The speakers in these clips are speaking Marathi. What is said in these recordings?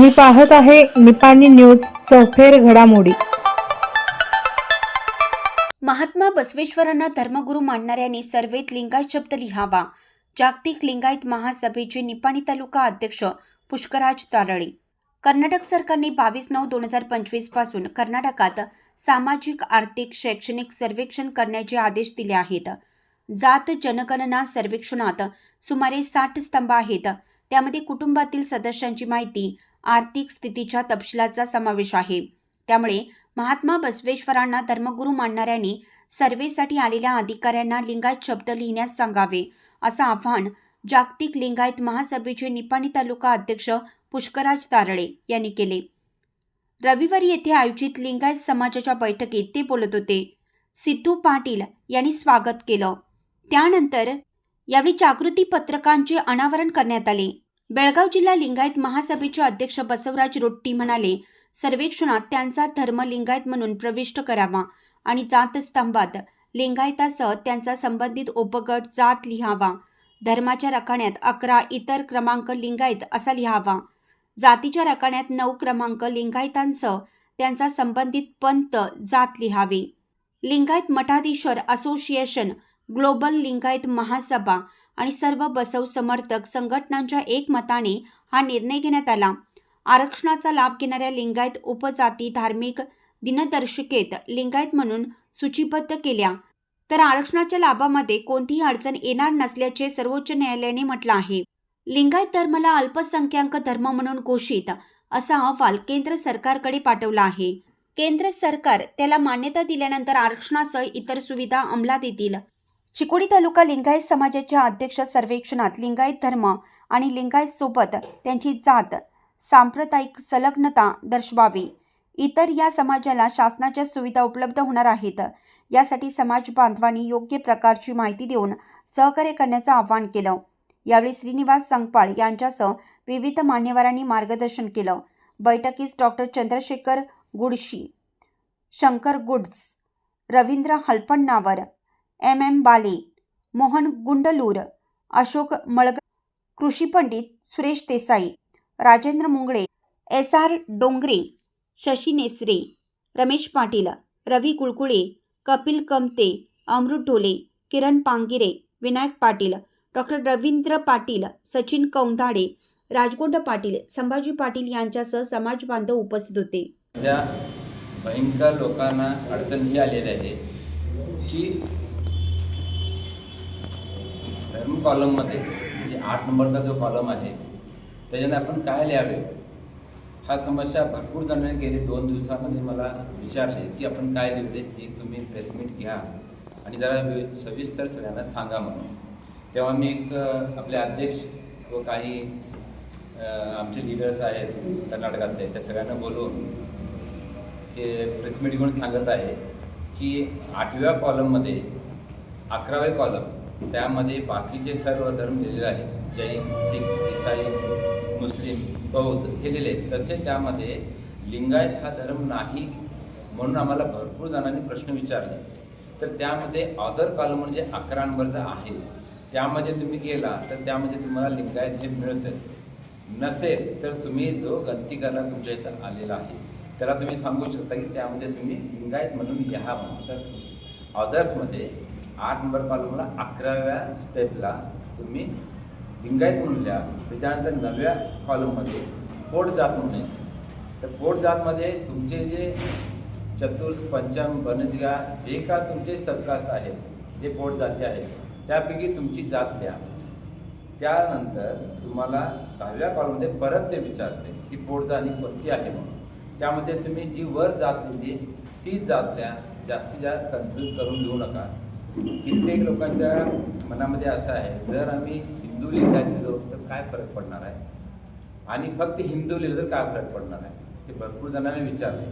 तुम्ही पाहत आहे निपाणी न्यूज सौफेर घडामोडी. महात्मा बसवेश्वरांना धर्मगुरू मानणाऱ्यांनी सर्वेत लिंगायत शब्द लिहावा. जागतिक लिंगायत महासभेचे निपाणी तालुका अध्यक्ष पुष्कराज तारळे. कर्नाटक सरकारने बावीस नऊ दोन हजार पंचवीसपासून कर्नाटकात सामाजिक आर्थिक शैक्षणिक सर्वेक्षण करण्याचे आदेश दिले आहेत. जात जनगणना सर्वेक्षणात सुमारे साठ स्तंभ आहेत. त्यामध्ये कुटुंबातील सदस्यांची माहिती आर्थिक स्थितीच्या तपशिलाचा समावेश आहे. त्यामुळे महात्मा बसवेश्वरांना धर्मगुरू मानणाऱ्यांनी सर्वेसाठी आलेल्या अधिकाऱ्यांना लिंगायत शब्द लिहिण्यास सांगावे असं आव्हान जागतिक लिंगायत महासभेचे निपाणी तालुका अध्यक्ष पुष्कराज तारळे यांनी केले. रविवारी येथे आयोजित लिंगायत समाजाच्या बैठकीत ते बोलत होते. सिद्धू पाटील यांनी स्वागत केलं. त्यानंतर यावेळी जागृती पत्रकांचे अनावरण करण्यात आले. बेळगाव जिल्हा लिंगायत महासभेचे अध्यक्ष बसवराज रोट्टी म्हणाले सर्वेक्षणात त्यांचा धर्म लिंगायत म्हणून प्रविष्ट करावा आणि जातस्तंभात लिंगायतासह त्यांचा संबंधित उपगट जात लिहावा. धर्माच्या रकाण्यात अकरा इतर क्रमांक लिंगायत असा लिहावा. जातीच्या रकाण्यात नऊ क्रमांक लिंगायतांसह त्यांचा संबंधित पंत जात लिहावे. लिंगायत मठाधीश्वर असोसिएशन ग्लोबल लिंगायत महासभा आणि सर्व बसव समर्थक संघटनांच्या एकमताने हा निर्णय घेण्यात आला. आरक्षणाचा लाभ घेणाऱ्या लिंगायत उपजाती धार्मिक दिनदर्शिकेत लिंगायत म्हणून सूचीबद्ध केल्या. तर आरक्षणाच्या लाभामध्ये कोणतीही अडचण येणार नसल्याचे सर्वोच्च न्यायालयाने म्हटलं आहे. लिंगायत धर्माला अल्पसंख्याक धर्म म्हणून घोषित असा अहवाल केंद्र सरकारकडे पाठवला आहे. केंद्र सरकार त्याला मान्यता दिल्यानंतर आरक्षणासह इतर सुविधा अंमलात येतील. चिकोडी तालुका लिंगायत समाजाच्या अध्यक्ष सर्वेक्षणात लिंगायत धर्म आणि लिंगायत सोबत त्यांची जात सांप्रदायिक संलग्नता दर्शवावी. इतर या समाजाला शासनाच्या सुविधा उपलब्ध होणार आहेत. यासाठी समाज बांधवांनी योग्य प्रकारची माहिती देऊन सहकार्य करण्याचं आवाहन केलं. यावेळी श्रीनिवास संगपाळ यांच्यासह विविध मान्यवरांनी मार्गदर्शन केलं. बैठकीस doctor Chandrashekhar Gudshi Shankar Guds Ravindra Halpannavar M M Bale Mohan Gundlur Ashok Malag कृषी Pandit Suresh Desai Rajendra Mungale S R Dongre Shashi Nesare Ramesh Patil Ravi Kulkule Kapil Kamte Amrut Dhole Kiran Pangire Vinayak Patil doctor Ravindra Patil Sachin Kaundhade Rajgond Patil Sambhaji Patil यांच्यासह समाज बांधव उपस्थित होते. भयंकर लोकांना अडचण ही आलेली आहे की धर्म कॉलममध्ये म्हणजे आठ नंबरचा जो कॉलम आहे त्याच्याने आपण काय लिहावे? हा समस्या भरपूर जणांनी गेले दोन दिवसामध्ये मला विचारले की आपण काय लिहू दे एक तुम्ही प्रेसमीट घ्या आणि जरा सविस्तर सगळ्यांना सांगा म्हणून. तेव्हा मी एक आपले अध्यक्ष व काही आमचे लिडर्स आहेत कर्नाटकातले त्या सगळ्यांना बोलून ते प्रेसमीट घेऊन सांगत आहे की आठव्या कॉलममध्ये अकरावे कॉलम त्यामध्ये बाकीचे सर्व धर्म लिहिलेले आहेत. जैन सिख इसाई मुस्लिम बौद्ध हे लिहिले आहेत. तसे त्यामध्ये लिंगायत हा धर्म नाही म्हणून आम्हाला भरपूर जणांनी प्रश्न विचारले. तर त्यामध्ये ऑदर कॉलम म्हणजे अकरा नंबरचा आहे त्यामध्ये तुम्ही गेला तर त्यामध्ये तुम्हाला लिंगायत हे मिळतं नसेल तर तुम्ही जो गणतिकाला तुमच्या इथं आलेला आहे त्याला तुम्ही सांगू शकता की त्यामध्ये तुम्ही लिंगायत म्हणून लिहा म्हणून. तर ऑदर्समध्ये आठ नंबर कॉलमला अकराव्या स्टेपला तुम्ही लिंगायत म्हणून लिहा. त्याच्यानंतर नव्या कॉलममध्ये पोट जात म्हणून तर पोट जातमध्ये तुमचे जे चतुर्थ पंचम बनजगा जे का तुमचे सबकास्ट आहेत जे पोट जाती आहेत त्यापैकी तुमची जात द्या. त्यानंतर तुम्हाला दहाव्या कॉलमध्ये परत ते विचारते की पोट जाणी कोणती आहे म्हणून. त्यामध्ये तुम्ही जी वर जात लिहिली तीच जात द्या. जास्तीत जास्त कन्फ्यूज करून घेऊ नका. कित्येक लोकांच्या मनामध्ये असं आहे जर आम्ही हिंदू लिंगात लिहिलो तर काय फरक पडणार आहे? आणि फक्त हिंदू लिहिलं तर काय फरक पडणार आहे? हे भरपूर जणांनी विचारले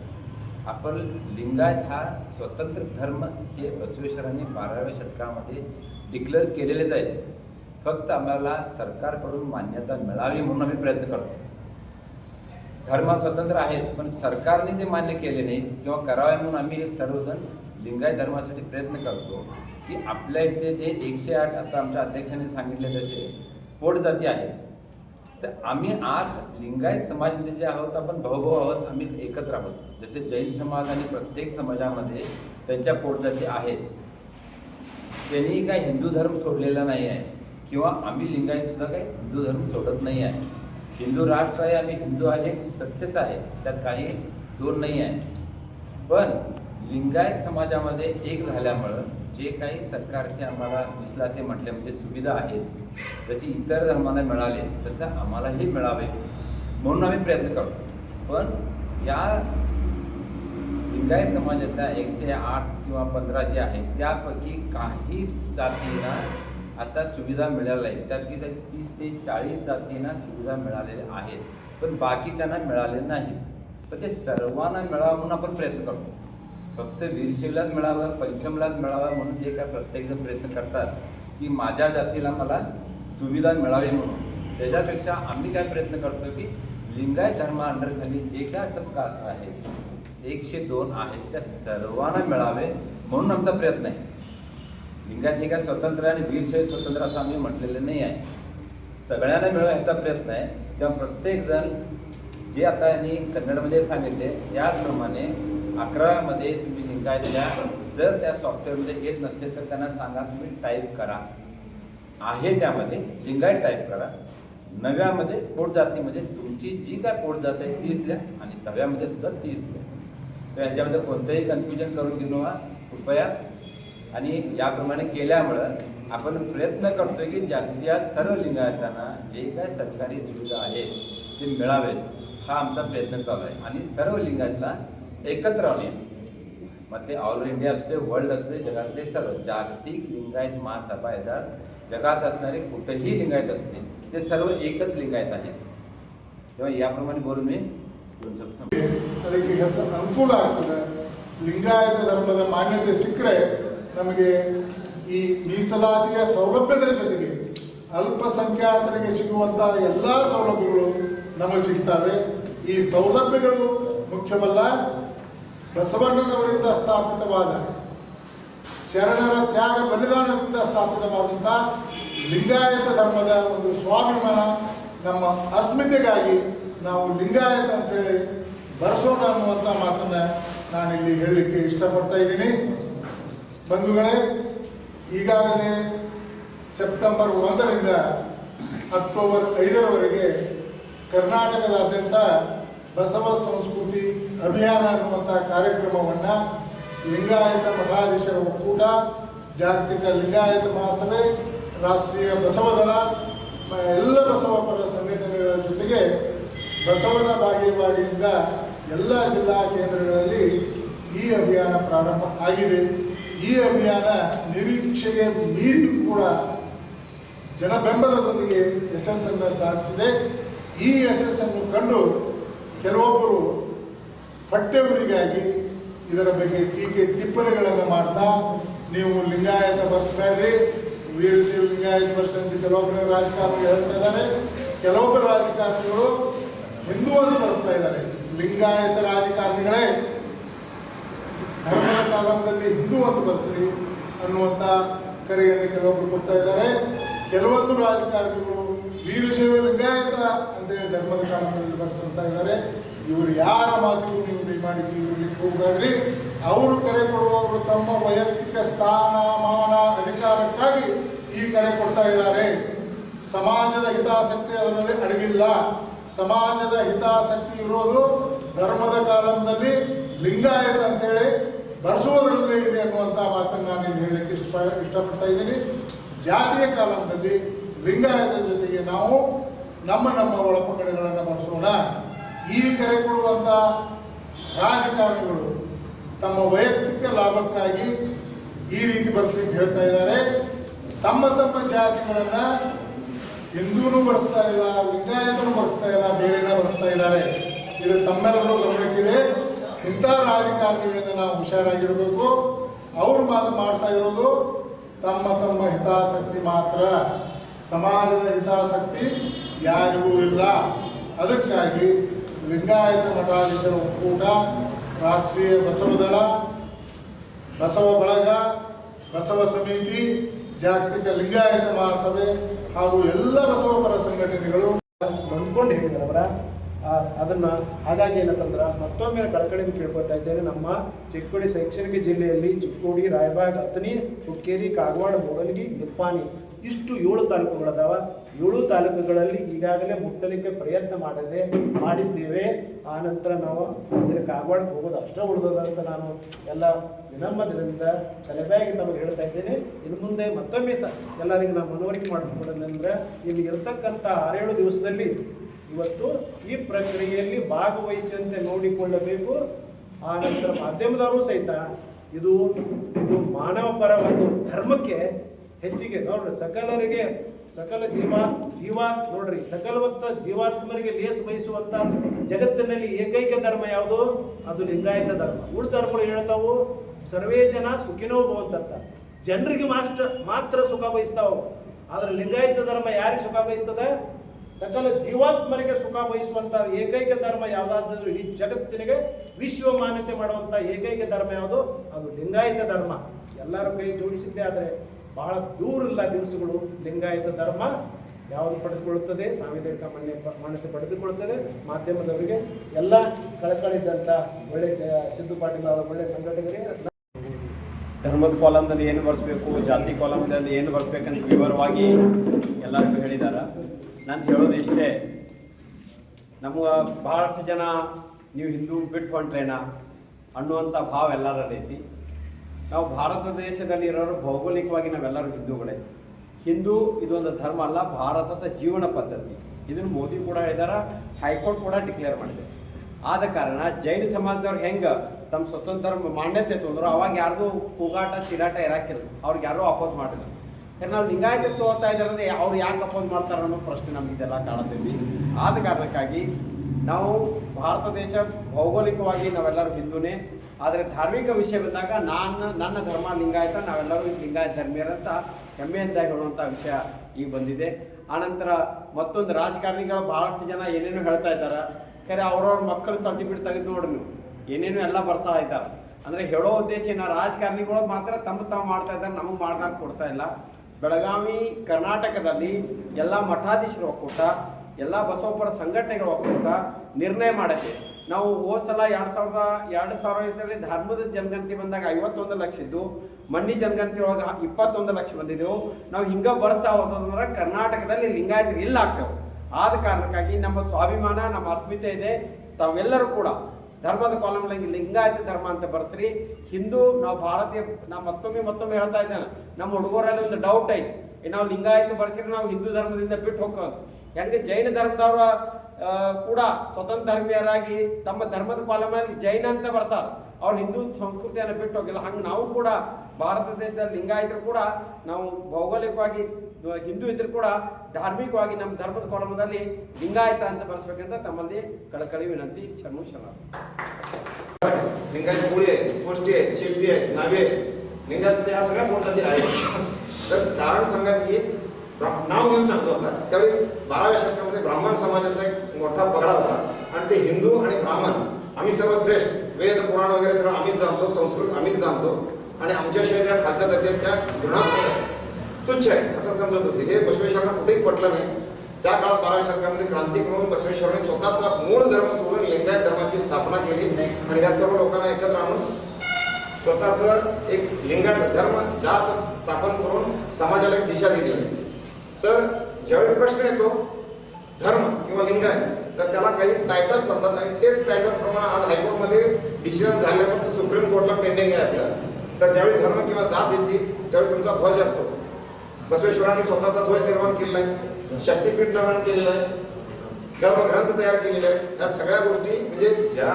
आपण लिंगायत हा स्वतंत्र धर्म हे बसवेश्वरांनी बाराव्या शतकामध्ये डिक्लेअर केलेलेच आहे फक्त आम्हाला सरकारकडून मान्यता मिळावी म्हणून आम्ही प्रयत्न करतो. धर्म स्वतंत्र आहेच पण सरकारने ते मान्य केले नाही किंवा करावे म्हणून आम्ही हे सर्वजण लिंगायत धर्मासाठी प्रयत्न करतो की आपल्या इथे जे एकशे आठ आता आमच्या अध्यक्षांनी सांगितले तसे पोटजाती आहेत. तर आम्ही आज लिंगायत समाजमध्ये जे आहोत आपण भाऊभाऊ आहोत आम्ही एकत्र आहोत. जसे जैन समाज आणि प्रत्येक समाजामध्ये त्यांच्या पोटजाती आहेत. त्यांनी काय हिंदू धर्म सोडलेला नाही आहे किंवा आम्ही लिंगायतसुद्धा काही हिंदू धर्म सोडत नाही आहे. हिंदू राष्ट्र आहे आम्ही हिंदू आहे सत्यच आहे त्यात काही दोन नाही आहे. पण लिंगायत समाजामध्ये एक झाल्यामुळं जे काही सरकारचे आम्हाला दिसला ते म्हटले म्हणजे सुविधा आहेत जशी इतर धर्मांना मिळाले तसं आम्हालाही मिळावे म्हणून आम्ही प्रयत्न करतो. पण या लिंगायत समाजातल्या एकशे आठ किंवा पंधरा जे आहेत त्यापैकी काही जातींना आता सुविधा मिळाल्या आहेत. त्यापैकी तीस ते चाळीस जातींना सुविधा मिळालेल्या आहेत पण बाकीच्यांना मिळाले नाहीत. पण ते सर्वांना मिळावं म्हणून आपण प्रयत्न करतो. फक्त वीरशैलाच मिळावं पंचमलाच मिळावं म्हणून जे काय प्रत्येकजण प्रयत्न करतात की माझ्या जातीला मला सुविधा मिळावी म्हणून. त्याच्यापेक्षा आम्ही काय प्रयत्न करतो की लिंगायत धर्मा अंडरखाली जे काय सबकास्ट आहेत एकशे दोन आहेत त्या सर्वांना मिळावे म्हणून आमचा प्रयत्न आहे. लिंगायत हे काय स्वतंत्र आणि वीरशैव स्वतंत्र असं आम्ही म्हटलेलं नाही आहे. सगळ्यांना मिळवायचा प्रयत्न आहे. तेव्हा प्रत्येकजण जे आता यांनी कन्नडमध्ये सांगितले त्याचप्रमाणे अकरामध्ये तुम्ही लिंगायत द्या. जर त्या सॉफ्टवेअरमध्ये येत नसेल तर त्यांना सांगा तुम्ही टाईप करा. आहे त्यामध्ये लिंगायत टाईप करा. नव्यामध्ये पोट जातीमध्ये तुमची जी काय पोट जात आहे तीच द्या आणि तव्यामध्ये सुद्धा तीच द्या. तर ह्याच्यामध्ये कोणतंही कन्फ्युजन करून घेऊ नका. कृपया. आणि याप्रमाणे केल्यामुळं आपण प्रयत्न करतोय की जास्तीत जास्त सर्व लिंगायतांना जे काय सरकारी सुविधा आहेत ते मिळावेत हा आमचा प्रयत्न चालू आहे. आणि सर्व लिंगायतला एकत्र आणूया मग ते ऑल इंडिया असू दे वर्ल्ड असू दे जगातले सर्व जागतिक लिंगायत महासभा येतात जगात असणारे कुठेही लिंगायत असते ते सर्व एकच लिंगायत आहेत तेव्हा याप्रमाणे बोलून मी दोन शब्द थांबतो. ಅದಕ್ಕೆ ಹೆಚ್ಚು ಅನುಕೂಲ ಆಗ್ತದೆ ಲಿಂಗಾಯತ ಧರ್ಮದ ಮಾನ್ಯತೆ ಸಿಕ್ಕರೆ ನಮಗೆ ಈ ಮೀಸಲಾತಿಯ ಸೌಲಭ್ಯದ ಜೊತೆಗೆ ಅಲ್ಪಸಂಖ್ಯಾತರಿಗೆ ಸಿಗುವಂಥ ಎಲ್ಲ ಸೌಲಭ್ಯಗಳು ನಮಗೆ ಸಿಗ್ತವೆ ಈ ಸೌಲಭ್ಯಗಳು ಮುಖ್ಯವಲ್ಲ ಬಸವಣ್ಣನವರಿಂದ ಸ್ಥಾಪಿತವಾದ, ಶರಣರ ತ್ಯಾಗ ಬಲಿದಾನದಿಂದ ಸ್ಥಾಪಿತವಾದಂಥ ಲಿಂಗಾಯತ ಧರ್ಮದ ಒಂದು ಸ್ವಾಭಿಮಾನ ನಮ್ಮ ಅಸ್ಮಿತೆಗಾಗಿ ನಾವು ಲಿಂಗಾಯತ ಅಂತೇಳಿ ಬರೆಸೋಣ ಅನ್ನುವಂಥ ಮಾತನ್ನು ನಾನಿಲ್ಲಿ ಹೇಳಲಿಕ್ಕೆ ಇಷ್ಟಪಡ್ತಾ ಇದ್ದೀನಿ. ಬಂಧುಗಳೇ, ಈಗಾಗಲೇ ಸೆಪ್ಟೆಂಬರ್ ಒಂದರಿಂದ ಅಕ್ಟೋಬರ್ ಐದರವರೆಗೆ ಕರ್ನಾಟಕದಾದ್ಯಂತ ಬಸವ ಸಂಸ್ಕೃತಿ ಅಭಿಯಾನ ಅನ್ನುವಂಥ ಕಾರ್ಯಕ್ರಮವನ್ನು ಲಿಂಗಾಯತ ಮಠಾಧೀಶರ ಒಕ್ಕೂಟ, ಜಾಗತಿಕ ಲಿಂಗಾಯತ ಮಹಾಸಭೆ, ರಾಷ್ಟ್ರೀಯ ಬಸವದಳ ಎಲ್ಲ ಬಸವ ಪರ ಸಂಘಟನೆಗಳ ಜೊತೆಗೆ ಬಸವನ ಬಾಗೇವಾಡಿಯಿಂದ ಎಲ್ಲ ಜಿಲ್ಲಾ ಕೇಂದ್ರಗಳಲ್ಲಿ ಈ ಅಭಿಯಾನ ಪ್ರಾರಂಭ ಆಗಿದೆ. ಈ ಅಭಿಯಾನ ನಿರೀಕ್ಷೆಗೆ ಮೀರಿ ಕೂಡ ಜನಬೆಂಬಲದೊಂದಿಗೆ ಯಶಸ್ಸನ್ನು ಸಾಧಿಸಿದೆ. ಈ ಯಶಸ್ಸನ್ನು ಕಂಡು ಕೆಲವೊಬ್ಬರು ಹೊಟ್ಟೆವರಿಗಾಗಿ ಇದರ ಬಗ್ಗೆ ಟೀಕೆ ಟಿಪ್ಪಣಿಗಳನ್ನು ಮಾಡ್ತಾ ನೀವು ಲಿಂಗಾಯತ ಬರ್ಸ್ಬೇಡ್ರಿ. ವೀರಶೈವ ಲಿಂಗಾಯತ ಬರ್ಸಂತ ಅಂತ ಕೆಲವೊಬ್ಬರು ರಾಜಕಾರಣಿ ಹೇಳ್ತಾ ಇದ್ದಾರೆ. ಕೆಲವೊಬ್ಬರು ರಾಜಕಾರಣಿಗಳು ಹಿಂದೂವನ್ನು ಬರೆಸ್ತಾ ಇದ್ದಾರೆ. ಲಿಂಗಾಯತ ರಾಜಕಾರಣಿಗಳೇ, ಧರ್ಮದ ಕಾಲದಲ್ಲಿ ಹಿಂದೂ ಅಂತ ಬರೆಸ್ರಿ ಅನ್ನುವಂಥ ಕರೆಯನ್ನು ಕೆಲವೊಬ್ಬರು ಕೊಡ್ತಾ ಇದ್ದಾರೆ. ಕೆಲವೊಂದು ರಾಜಕಾರಣಿಗಳು ವೀರಶೈವ ಲಿಂಗಾಯತ ಅಂತೇಳಿ ಧರ್ಮದ ಕಾರ್ಯಕ್ರಮದಲ್ಲಿ ಬರೆಸಂತ ಇದ್ದಾರೆ ಇವರು ಯಾರ ಮಾತಿಗೂ ನೀವು ದಯಮಾಡಿ ಕಿವಿಗೊಡ್ಲಿಕ್ಕೆ ಹೋಗಬೇಡ್ರಿ. ಅವರು ಕರೆ ಕೊಡುವವರು ತಮ್ಮ ವೈಯಕ್ತಿಕ ಸ್ಥಾನ ಮಾನ ಅಧಿಕಾರಕ್ಕಾಗಿ ಈ ಕರೆ ಕೊಡ್ತಾ ಇದ್ದಾರೆ. ಸಮಾಜದ ಹಿತಾಸಕ್ತಿ ಅದರಲ್ಲಿ ಅಡಗಿಲ್ಲ. ಸಮಾಜದ ಹಿತಾಸಕ್ತಿ ಇರೋದು ಧರ್ಮದ ಕಾಲದಲ್ಲಿ ಲಿಂಗಾಯತ ಅಂತೇಳಿ ಬರೆಸುವುದರಲ್ಲೇ ಇದೆ ಅನ್ನುವಂಥ ಮಾತನ್ನು ನಾನು ಹೇಳಲಿಕ್ಕೆ ಇಷ್ಟ ಇಷ್ಟಪಡ್ತಾ ಇದ್ದೀನಿ. ಜಾತಿಯ ಕಾಲಂದಲ್ಲಿ ಲಿಂಗಾಯತ ಜೊತೆಗೆ ನಾವು ನಮ್ಮ ನಮ್ಮ ಒಳಪಂಗಡಗಳನ್ನು ಬರೆಸೋಣ. ಈ ಕರೆ ಕೊಡುವಂಥ ರಾಜಕಾರಣಿಗಳು ತಮ್ಮ ವೈಯಕ್ತಿಕ ಲಾಭಕ್ಕಾಗಿ ಈ ರೀತಿ ಬರೆಸಲಿಕ್ಕೆ ಹೇಳ್ತಾ ಇದ್ದಾರೆ. ತಮ್ಮ ತಮ್ಮ ಜಾತಿಗಳನ್ನು ಹಿಂದೂನು ಬರೆಸ್ತಾ ಇಲ್ಲ, ಲಿಂಗಾಯತನು ಬರೆಸ್ತಾ ಇಲ್ಲ ಬೇರೆನ ಬರೆಸ್ತಾ ಇದ್ದಾರೆ. ಇದು ತಮ್ಮೆಲ್ಲರೂ ಗಮನಕ್ಕಿದೆ. ಇಂಥ ರಾಜಕಾರಣಿಗಳಿಂದ ನಾವು ಹುಷಾರಾಗಿರಬೇಕು. ಅವರು ಮಾತು ಮಾಡ್ತಾ ಇರೋದು ತಮ್ಮ ತಮ್ಮ ಹಿತಾಸಕ್ತಿ ಮಾತ್ರ. ಸಮಾಜದ ಹಿತಾಸಕ್ತಿ ಯಾರಿಗೂ ಇಲ್ಲ. ಅದಕ್ಕಾಗಿ ಲಿಂಗಾಯತ ಮಠಾಧೀಶರ ಒಕ್ಕೂಟ, ರಾಷ್ಟ್ರೀಯ ಬಸವದಳ ಬಸವ ಬಳಗ, ಬಸವ ಸಮಿತಿ, ಜಾಗತಿಕ ಲಿಂಗಾಯತ ಮಹಾಸಭೆ ಹಾಗೂ ಎಲ್ಲ ಬಸವ ಪರ ಸಂಘಟನೆಗಳು ನೊಂದ್ಕೊಂಡು ಹೇಳಿದ್ರು ಅವರ. ಅದನ್ನ ಹಾಗಾಗಿ ಏನಂತಂದ್ರೆ ಮತ್ತೊಮ್ಮೆ ಕಳಕಳಿಯಿಂದ ಕೇಳ್ಕೊಳ್ತಾ ಇದ್ದೇನೆ. ನಮ್ಮ ಚಿಕ್ಕೋಡಿ ಶೈಕ್ಷಣಿಕ ಜಿಲ್ಲೆಯಲ್ಲಿ ಚಿಕ್ಕೋಡಿ, ರಾಯಬಾಗ್ ಅತನಿ ಹುಕ್ಕೇರಿ, ಕಾಗವಾಡ, ಮೂಡಲಗಿ, ನಿಪ್ಪಾಣಿ ಇಷ್ಟು ಏಳು ತಾಲೂಕುಗಳದಾವ ಏಳು ತಾಲೂಕುಗಳಲ್ಲಿ ಈಗಾಗಲೇ ಮುಟ್ಟಲಿಕ್ಕೆ ಪ್ರಯತ್ನ ಮಾಡದೆ ಮಾಡಿದ್ದೇವೆ. ಆ ನಂತರ ನಾವು ಅಂದರೆ ಕಾಗವಾಡಕ್ಕೆ ಹೋಗೋದು ಅಷ್ಟೇ ಉಳಿದದ ಅಂತ ನಾನು ಎಲ್ಲ ವಿನಮ್ರದಿಂದ ತಲೆಬಾಗಿ ತಮಗೆ ಹೇಳ್ತಾ ಇದ್ದೇನೆ. ಇನ್ನು ಮುಂದೆ ಮತ್ತೊಮ್ಮೆ ತ ಎಲ್ಲರಿಗೂ ನಾವು ಮನವರಿಕೆ ಮಾಡಿಕೊಡೋದಂದ್ರೆ ಇಲ್ಲಿ ಇರತಕ್ಕಂಥ ಆರೇಳು ದಿವಸದಲ್ಲಿ ಇವತ್ತು ಈ ಪ್ರಕ್ರಿಯೆಯಲ್ಲಿ ಭಾಗವಹಿಸುವಂತೆ ನೋಡಿಕೊಳ್ಳಬೇಕು. ಆ ನಂತರ ಮಾಧ್ಯಮದವರು ಸಹಿತ ಇದು ಇದು ಮಾನವ ಪರ ಒಂದು ಧರ್ಮಕ್ಕೆ ಹೆಚ್ಚಿಗೆ. ನೋಡ್ರಿ, ಸಕಲರಿಗೆ, ಸಕಲ ಜೀವ ಜೀವ, ನೋಡ್ರಿ, ಸಕಲವಂತ ಜೀವಾತ್ಮರಿಗೆ ಲೇಸ್ ಬಯಸುವಂತ ಜಗತ್ತಿನಲ್ಲಿ ಏಕೈಕ ಧರ್ಮ ಯಾವುದು? ಅದು ಲಿಂಗಾಯತ ಧರ್ಮ. ಉಳಿದ ಧರ್ಮಗಳು ಹೇಳ್ತಾವು, ಸರ್ವೇ ಜನ ಸುಖಿನೋ ಭವಂತಂತ. ಜನರಿಗೆ ಮಾತ್ರ ಮಾತ್ರ ಸುಖ ಬಯಸ್ತಾವ. ಆದ್ರೆ ಲಿಂಗಾಯತ ಧರ್ಮ ಯಾರಿಗೆ ಸುಖ ಬಯಸ್ತದೆ? ಸಕಲ ಜೀವಾತ್ಮರಿಗೆ ಸುಖ ಬಯಸುವಂತ ಏಕೈಕ ಧರ್ಮ ಯಾವ್ದಾದ್ರೂ ಇಡೀ ಜಗತ್ತಿನಿಗೆ ವಿಶ್ವ ಮಾನ್ಯತೆ ಮಾಡುವಂತ ಏಕೈಕ ಧರ್ಮ ಯಾವುದು? ಅದು ಲಿಂಗಾಯತ ಧರ್ಮ. ಎಲ್ಲರೂ ಕೈ ಜೋಡಿಸಿದ್ದೆ ಆದರೆ ಬಹಳ ದೂರ ಇಲ್ಲ ದಿವಸಗಳು ಲಿಂಗಾಯತ ಧರ್ಮ ಯಾವುದು ಪಡೆದುಕೊಳ್ಳುತ್ತದೆ, ಸಾಂವಿಧಾನಿಕ ಮಾನ್ಯ ಮಾನ್ಯತೆ ಪಡೆದುಕೊಳ್ಳುತ್ತದೆ, ಮಾಧ್ಯಮದವರಿಗೆ ಎಲ್ಲ ಕಳಕಳಿದ್ದಂಥ ಒಳ್ಳೆ ಸಿದ್ದು ಪಾಟೀಲ್ ಅವರ ಒಳ್ಳೆ ಸಂಘಟಕರಿಗೆ ಧರ್ಮದ ಕಾಲಮ್ನಲ್ಲಿ ಏನು ಬರೆಸ್ಬೇಕು, ಜಾತಿ ಕಾಲಮ್ನಲ್ಲಿ ಏನು ಬರೆಸ್ಬೇಕಂತ ವಿವರವಾಗಿ ಎಲ್ಲರಿಗೂ ಹೇಳಿದ್ದಾರೆ ನಾನು ಹೇಳೋದು ಇಷ್ಟೇ, ನಮ್ಮ ಬಹಳಷ್ಟು ಜನ ನೀವು ಹಿಂದೂ ಬಿಟ್ಟು ಅನ್ನುವಂಥ ಭಾವ ಎಲ್ಲರಲ್ಲಿ ಐತಿ. ನಾವು ಭಾರತ ದೇಶದಲ್ಲಿ ಇರೋರು ಭೌಗೋಳಿಕವಾಗಿ ನಾವೆಲ್ಲರೂ ಹಿಂದೂಗಳೇ. ಹಿಂದೂ ಇದೊಂದು ಧರ್ಮ ಅಲ್ಲ, ಭಾರತದ ಜೀವನ ಪದ್ಧತಿ. ಇದನ್ನು ಮೋದಿ ಕೂಡ ಹೇಳಿದಾರ, ಹೈಕೋರ್ಟ್ ಕೂಡ ಡಿಕ್ಲೇರ್ ಮಾಡಿದೆ. ಆದ ಕಾರಣ ಜೈನ ಸಮಾಜದವ್ರು ಹೆಂಗೆ ತಮ್ಮ ಸ್ವತಂತ್ರ ಮಾನ್ಯತೆ ತೊಂದ್ರು ಅವಾಗ ಯಾರ್ದು ಕೂಗಾಟ, ಸಿರಾಟ ಇರಾಕಿಲ್ಲ ಅವ್ರಿಗೆ ಯಾರೂ ಅಪೋಸ್ ಮಾಡಿಲ್ಲ. ಯಾಕಂದ್ರೆ ನಾವು ಲಿಂಗಾಯತ ತೋರ್ತಾ ಇದ್ದಾರೆ ಅಂದ್ರೆ ಅವ್ರು ಯಾಕೆ ಅಪೋಸ್ ಮಾಡ್ತಾರೆ ಅನ್ನೋ ಪ್ರಶ್ನೆ ನಮಗಿದೆಲ್ಲ ಕಾಣುತ್ತೀವಿ ಆದ ಕಾರಣಕ್ಕಾಗಿ ನಾವು ಭಾರತ ದೇಶ ಭೌಗೋಳಿಕವಾಗಿ ನಾವೆಲ್ಲರೂ ಹಿಂದೂನೇ. ಆದರೆ ಧಾರ್ಮಿಕ ವಿಷಯ ಬಂದಾಗ ನಾನು, ನನ್ನ ಧರ್ಮ ಲಿಂಗಾಯತ, ನಾವೆಲ್ಲರೂ ಲಿಂಗಾಯತ ಧರ್ಮೀಯರಂತ ಹೆಮ್ಮೆಯಿಂದ ಹೇಳುವಂಥ ವಿಷಯ ಈಗ ಬಂದಿದೆ. ಆನಂತರ ಮತ್ತೊಂದು ರಾಜಕಾರಣಿಗಳು ಭಾಳಷ್ಟು ಜನ ಏನೇನು ಹೇಳ್ತಾ ಇದ್ದಾರೆ. ಖರೆ ಅವ್ರವ್ರ ಮಕ್ಕಳ ಸರ್ಟಿಫಿಕೇಟ್ ತೆಗೆದು ನೋಡಿ ನೀವು. ಏನೇನು ಎಲ್ಲ ಬರ್ಸಾ ಇದ್ದಾರೆ. ಅಂದರೆ ಹೇಳೋ ಉದ್ದೇಶ ಏನು? ರಾಜಕಾರಣಿಗಳು ಮಾತ್ರ ತಮ್ಮ ತಾವು ಮಾಡ್ತಾ ಇದ್ದಾರೆ, ನಮಗೆ ಮಾಡ್ಲಾಕ್ ಕೊಡ್ತಾ ಇಲ್ಲ. ಬೆಳಗಾವಿ, ಕರ್ನಾಟಕದಲ್ಲಿ ಎಲ್ಲ ಮಠಾಧೀಶರ ಒಕ್ಕೂಟ, ಎಲ್ಲ ಬಸವಪರ ಸಂಘಟನೆಗಳು ಒಕ್ಕೂಟ ನಿರ್ಣಯ ಮಾಡೈತೆ ನಾವು ಹೋದ ಸಲ ಎರಡು ಸಾವಿರದ, ಎರಡು ಸಾವಿರ ಧರ್ಮದ ಜನಗಣತಿ ಬಂದಾಗ ಐವತ್ತೊಂದು ಲಕ್ಷ ಇದ್ದು ಮಣ್ಣಿ ಜನಗಣತಿ ಒಳಗೆ ಇಪ್ಪತ್ತೊಂದು ಲಕ್ಷ ಬಂದಿದ್ದೆವು. ನಾವು ಹಿಂಗೆ ಬರ್ತಾ ಹೋದಂದ್ರೆ ಕರ್ನಾಟಕದಲ್ಲಿ ಲಿಂಗಾಯತರು ಇಲ್ಲ ಆಗ್ತೇವೆ. ಆದ ಕಾರಣಕ್ಕಾಗಿ ನಮ್ಮ ಸ್ವಾಭಿಮಾನ, ನಮ್ಮ ಅಸ್ಮಿತೆ ಇದೆ. ತಾವೆಲ್ಲರೂ ಕೂಡ ಧರ್ಮದ ಕಾಲಂನಲ್ಲಿ ಲಿಂಗಾಯತ ಧರ್ಮ ಅಂತ ಬರ್ಸ್ರಿ. ಹಿಂದೂ, ನಾವು ಭಾರತೀಯ, ನಾ ಮತ್ತೊಮ್ಮೆ ಮತ್ತೊಮ್ಮೆ ಹೇಳ್ತಾ ಇದ್ದೇನೆ. ನಮ್ಮ ಹುಡುಗರಲ್ಲಿ ಒಂದು ಡೌಟ್ ಐತಿ. ನಾವು ಲಿಂಗಾಯತ ಬರ್ಸಿದ್ರೆ ನಾವು ಹಿಂದೂ ಧರ್ಮದಿಂದ ಬಿಟ್ಟು ಹೋಗೋದು ಹೆಂಗೆ ಜೈನ ಧರ್ಮದವರು ಕೂಡ ಸ್ವತಂತ್ರ ಧರ್ಮೀಯರಾಗಿ ತಮ್ಮ ಧರ್ಮದ ಕಾಲಮಲ್ಲಿ ಜೈನ ಅಂತ ಬರ್ತಾರೆ ಅವ್ರು ಹಿಂದೂ ಸಂಸ್ಕೃತಿಯನ್ನು ಬಿಟ್ಟು ಹೋಗಿಲ್ಲ ಹಂಗೆ ನಾವು ಕೂಡ ಭಾರತ ದೇಶದಲ್ಲಿ ಲಿಂಗಾಯತರು ಕೂಡ ನಾವು ಭೌಗೋಳಿಕವಾಗಿ ಹಿಂದೂ ಇದ್ರು ಕೂಡ ಧಾರ್ಮಿಕವಾಗಿ ನಮ್ಮ ಧರ್ಮದ ಕಾಲಮದಲ್ಲಿ ಲಿಂಗಾಯತ ಅಂತ ಬರ್ಸ್ಬೇಕಂತ ತಮ್ಮಲ್ಲಿ ಕಳಕಳಿ ವಿನಂತಿ ಶರಣು ಶರಣ लिंगायत मुळे आहेत गोष्टी आहेत शिल्पी आहेत नावे आहेत लिंगात त्या सगळ्या मोठाचे आहेत तर कारण सांगायचं की ब्रा- नाव घेऊन सांगतो आता त्यावेळी बाराव्या शतकामध्ये ब्राह्मण समाजाचा एक मोठा पगडा होता. आणि ते हिंदू आणि ब्राह्मण आम्ही सर्व श्रेष्ठ. वेद पुराण वगैरे सगळं आम्हीच जाणतो संस्कृत आम्हीच जाणतो. आणि आमच्याशिवाय ज्या खालच्या जाते त्या घृणास आहेत. तुच्छ आहे असं समजत होते. हे बसवेश्वरांना कुठेही पटलं नाही. त्या काळात बाराव्या शतकामध्ये क्रांती करून बसवेश्वरांनी स्वतःचा मूळ धर्म सोडून लिंगायत धर्माची स्थापना केली. आणि या सर्व लोकांना एकत्र आणून स्वतःचं एक लिंगायत धर्म जात स्थापन करून समाजाला एक दिशा दिली. तर ज्यावेळी प्रश्न येतो धर्म किंवा लिंग आहे तर त्याला काही टायटल्स असतात आणि तेच टायटल्स प्रमाणे आज हायकोर्टमध्ये डिसिजन झाले फक्त सुप्रीम कोर्टला पेंडिंग आहे आपल्या तर ज्यावेळी धर्म किंवा जात येते त्यावेळी तुमचा ध्वज असतो. बसवेश्वरांनी स्वतःचा ध्वज निर्माण केलेला आहे. शक्तीपीठ निर्माण केलेलं आहे. धर्मग्रंथ तयार केलेले आहेत. या सगळ्या गोष्टी म्हणजे ज्या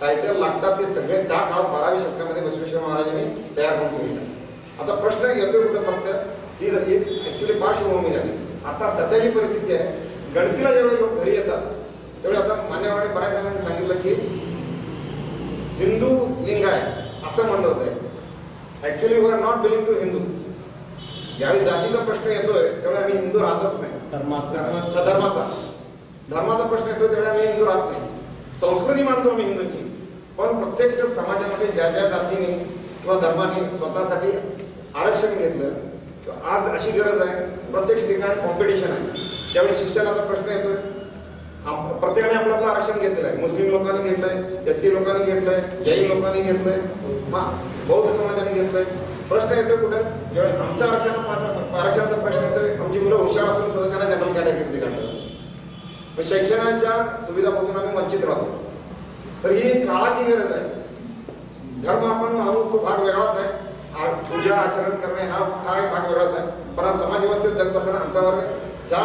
टायटल लागतात ते सगळे त्या काळात बाराव्या शतकामध्ये बसवेश्वर महाराजांनी तयार करून केलेलं आहे आता प्रश्न येतोय कुठे फक्त? ती ऍक्च्युली पार्श्वभूमी झाली. आता सध्या जी परिस्थिती आहे गणतीला ज्यावेळी लोक घरी येतात त्यावेळी आता मान्यवरांनी बऱ्याच जणांनी सांगितलं की हिंदू लिंग आहे असं म्हणलं होतं. Actually we are not belonging to Hindu ज्यावेळी जातीचा प्रश्न येतोय त्यावेळी आम्ही हिंदू राहतच नाही. धर्माचा. धर्माचा धर्माचा. प्रश्न येतो त्यावेळी आम्ही हिंदू राहत नाही. संस्कृती मानतो आम्ही हिंदूची. पण प्रत्येक समाजामध्ये ज्या ज्या जातीने किंवा धर्माने स्वतःसाठी आरक्षण घेतलं किंवा आज अशी गरज आहे प्रत्येक ठिकाणी कॉम्पिटिशन आहे. त्यावेळी शिक्षणाचा प्रश्न येतोय प्रत्येकाने आपलं आपलं आरक्षण घेतलेलं आहे. मुस्लिम लोकांनी घेतलंय एस सी लोकांनी घेतलंय जैन लोकांनी घेतलंय बौद्ध समाजाने घेतलंय. प्रश्न येतोय कुठे? जेव्हा आमचं आरक्षण आरक्षणाचा प्रश्न येतोय आमची मुलं हुशार असून सुद्धा त्यांना जनरल कॅटेगरी काढलं मग शिक्षणाच्या सुविधापासून आम्ही वंचित राहतो. तर ही काळाची गरज आहे. धर्म आपण मानू तो भाग वेगळाच आहे. पूजा आचरण करणे हा हा एक भाग वेगळाच आहे. पण आज समाज व्यवस्थेत जगत असताना आमचा वर्ग ह्या